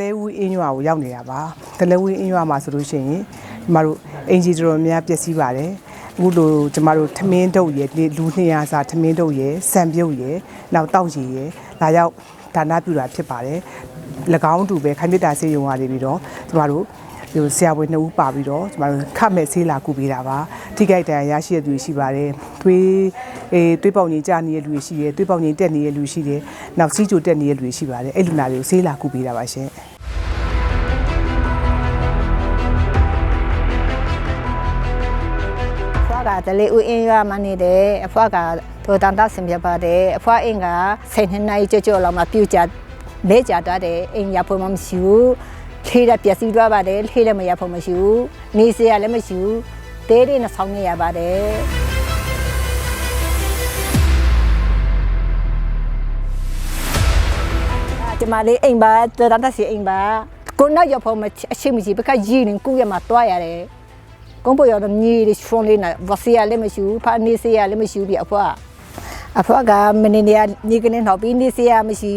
လဲဝူးအင်းရွာကိုရောက်နေတာပါတလဲဝူးအင်းရွာမှာဆိုလို့ရှိရင်ကျမတို့အင်ဂျီတော်တော်များပျက်စီးပါတယ်အခုလိုကျမတို့ထမင်းတုပ်ရယ်ဒီလူ200စာထမင်းတုပ်ရယ်စံပြုတ်ရယ်နောက်တောက်ရည်ရယ်လာရောက်ဒါနပြုတာဖြစ်ပါတယ်၎င်းတူပဲခိုင်မြတ်တာစေယုံရနေပြီးတော့ကျမတို့ ဒီဆရာဝန်နှစ်ဦးပါပြီးတော့ကျမတို့ခတ်မဲ့ဆေးလာကူပေးတာပါထိခိုက်ဒဏ်ရာရရှိတဲ့သူတွေရှိပါတယ်သွေးအေးသွေးပေါင်ကြီးကျနေတဲ့လူတွေရှိတယ်သွေးပေါင်ကြီးတက်နေတဲ့လူရှိတယ်နောက်စီးကြိုတက်နေတဲ့လူတွေရှိပါတယ်အဲ့လူနာတွေကိုဆေးလာကူပေးတာပါရှင်အဖွားကတလေးဦးအင်းရွာမှာနေတယ်အဖွားကဒေါ်တန်တာဆင်ပြပါတယ်အဖွားအင်းကစိတ်နှစ်နိုင်ကြောကြောလောက်မှပြူကြလဲကြတတ်တယ်အိမ်ရဖို့မှမရှိဘူး ထေးရပျက်စီးသွားပါတယ်ထေးလည်းမရဖို့မရှိဘူးနေစရာလည်းမရှိဘူးတဲတွေနဲ့ဆောင်းနေရပါတယ်ကျမလေးအိမ်ပါတန်တဆီအိမ်ပါကိုနောက်ရဖို့မအရှိမရှိဘကရည်နေကုရမှာတွားရတယ်ကုန်းပေါ်ရတော့မြေတွေချွန်လေးနဲ့ဝစီရလည်းမရှိဘူးဖာနေစရာလည်းမရှိဘူးပြအဖွားအဖွားကမနေနေရနေကနေတော့ပြီးနေစရာမရှိ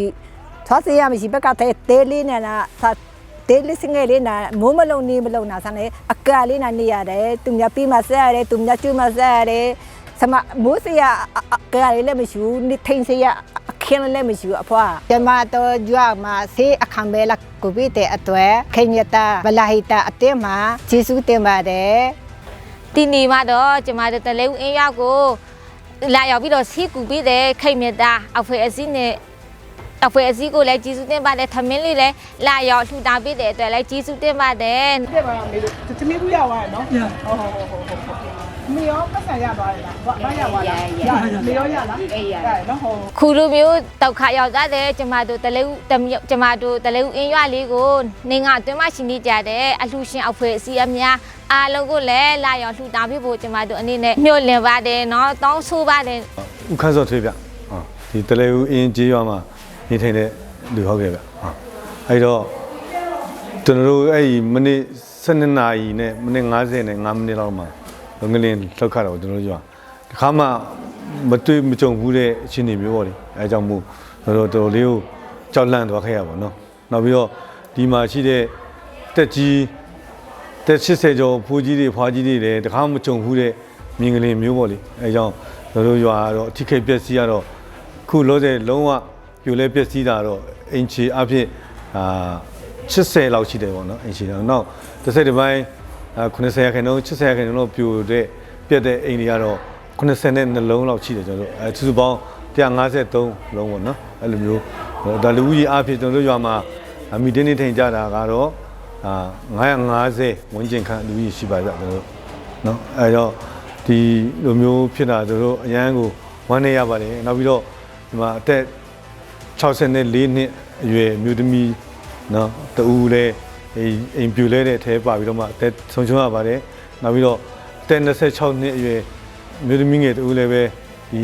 သွားစရာမရှိဘကတဲ့တဲလေးနဲ့လား ဒေးလစ်စငယ်လေးနာမိုးမလုံးနေမလုံးနာဆန်းလေအကာလေးနာနေရတယ်သူများပြီးမှဆက်ရတယ်သူများကျွတ်မှဆက်ရတယ်သမမိုးစရာကလေးလည်းမရှိဘူးနေထိုင်စရာအခင်းလည်းမရှိဘူးအဖွာကျမတို့ကြွားမှာဆေးအခမ်းပဲလာကိုပြီးတဲ့အတွေ့ခင်ရတာဗလာဟိတာအတင်းမှာဂျေစုတင်ပါတယ်ဒီနေမှာတော့ကျမတို့တလဲဦးအင်းရောက်ကိုလာရောက်ပြီးတော့ဆေးကူပြီးတဲ့ခင်ရတာအဖွဲအစည်းနဲ့ အဖွဲ့အစည်းကိုလည်းကျေးဇူးတင်ပါတယ်ထမင်းလေးလည်းလာရောထူတာပေးတဲ့အတွက်လည်းကျေးဇူးတင်ပါတယ်တက်ပါမေတို့သမီးကူရသွားရနော်ဟုတ်ဟုတ်ဟုတ်ဟုတ်မေရောပတ်စံရသွားတယ်လားဘာရသွားလားမေရောရလားအေးရနော်ဟုတ်ခုလိုမျိုးတောက်ခါရောက်ကြတယ်ကျမတို့တလဲဦးကျမတို့တလဲဦးအင်းရွလေးကိုနေငါအတွင်းမှရှိနေကြတဲ့အလှရှင်အဖွဲ့အစည်းအများအားလုံးကိုလည်းလာရောလှူတာပြဖို့ကျမတို့အနေနဲ့ညှို့လင်ပါတယ်နော်တောင်းဆိုပါတယ်ဥခန်းစောထွေးပြဒီတလဲဦးအင်းကြီးရွာမှာ နေထိုင်တဲ့လူဟုတ်ကဲ့ဗျဟာအဲ့တော့ကျွန်တော်တို့အဲ့ဒီမိနစ်12နာရီနဲ့မိနစ်50နဲ့5မိနစ်လောက်မှာငလင်းလောက်ခါတော့ကျွန်တော်တို့ရွာတခါမှမတွေ့မကြုံဘူးတဲ့အခြေအနေမျိုးပေါ့လေအဲကြောင့်မို့ကျွန်တော်တို့တော်တော်လေးကိုကြောက်လန့်သွားခဲ့ရပါတော့နောက်ပြီးတော့ဒီမှာရှိတဲ့တက်ကြီးတက်80ကျော်ဖိုးကြီးတွေဖွားကြီးတွေလည်းတခါမှမကြုံဘူးတဲ့မြင်ကလေးမျိုးပေါ့လေအဲကြောင့်ကျွန်တော်တို့ရွာကတော့အထိခိတ်ပျက်စီးရတော့ခုလောဆယ်လုံးဝ ပြိုလဲပျက်စီးတာတော့အင်ချီအဖြစ်အာ80လောက်ရှိတယ်ပေါ့နော်အင်ချီတော့နောက်တစ်ဆက်တစ်ပိုင်းအာ90ရာခိုင်နှုန်း80ရာခိုင်နှုန်းလောက်ပြိုတဲ့ပြက်တဲ့အိမ်တွေကတော့90နဲ့နှလုံးလောက်ရှိတယ်ကျွန်တော်တို့အဲစုစုပေါင်း153လုံးပေါ့နော်အဲ့လိုမျိုးဒါလူကြီးအဖြစ်ကျွန်တော်တို့ရွာမှာမီတင်းနေထိုင်ကြတာကတော့အာ950ဝန်းကျင်ခန့်လူကြီးရှိပါကြကျွန်တော်တို့နော်အဲတော့ဒီလိုမျိုးဖြစ်တာတို့တို့အရန်ကိုဝမ်းနေရပါတယ်နောက်ပြီးတော့ဒီမှာအသက် 64နှစ်အရွယ်မြို့သမီးနော်တူလဲအိမ်အိမ်ပြူလဲတဲ့အထဲပါပြီးတော့မှအသက်ဆုံးရှုံးရပါတယ်နောက်ပြီးတော့အသက်26နှစ်အရွယ်မြို့သမီးငယ်တူလဲပဲဒီ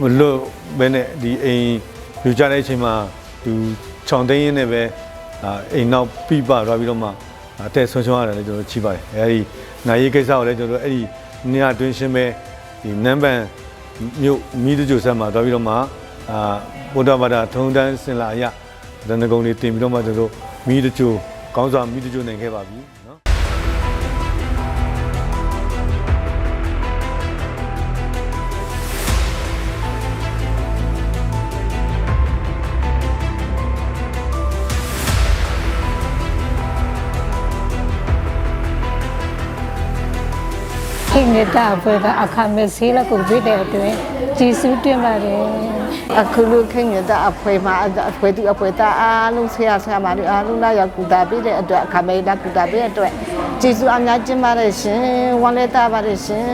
မလွတ်ဘဲနဲ့ဒီအိမ်ပြူကြတဲ့အချိန်မှာသူခြောင်သိမ်းရင်းနဲ့ပဲအာအိမ်နောက်ပြပသွားပြီးတော့မှအသက်ဆုံးရှုံးရတယ်လည်းကျွန်တော်ချိပါတယ်အဲဒီနိုင်ရေးကိစ္စကိုလည်းကျွန်တော်အဲ့ဒီနေရာတွင်းရှင်းပဲဒီနမ်ဘန်မြို့မိတကြိုဆက်မှာသွားပြီးတော့မှ အာဗုဒ္ဓဘာသာထုံတန်းစင်လာအရဒဏ္ဍကုံတွေတင်ပြီးတော့မှကျွန်တော်မိတကြိုကောင်းစွာမိတကြိုနိုင်ခဲ့ပါပြီ ခင်နေတာဘွယ်ကအခမဲ့ဆေးလက်ကိုပြတဲ့အတွက်ကျေးဇူးတင်ပါတယ်အခုလူခင်ရတဲ့အဖွဲမှာအဖွဲတူအဖွဲတာအားလုံးဆရာဆရာမတွေအားလုံးလာရောက်ကူတာပေးတဲ့အတွက်အခမဲလာကူတာပေးတဲ့အတွက်ကျေးဇူးအများကြီးတင်ပါတယ်ရှင်ဝမ်းလည်းတာပါတယ်ရှင်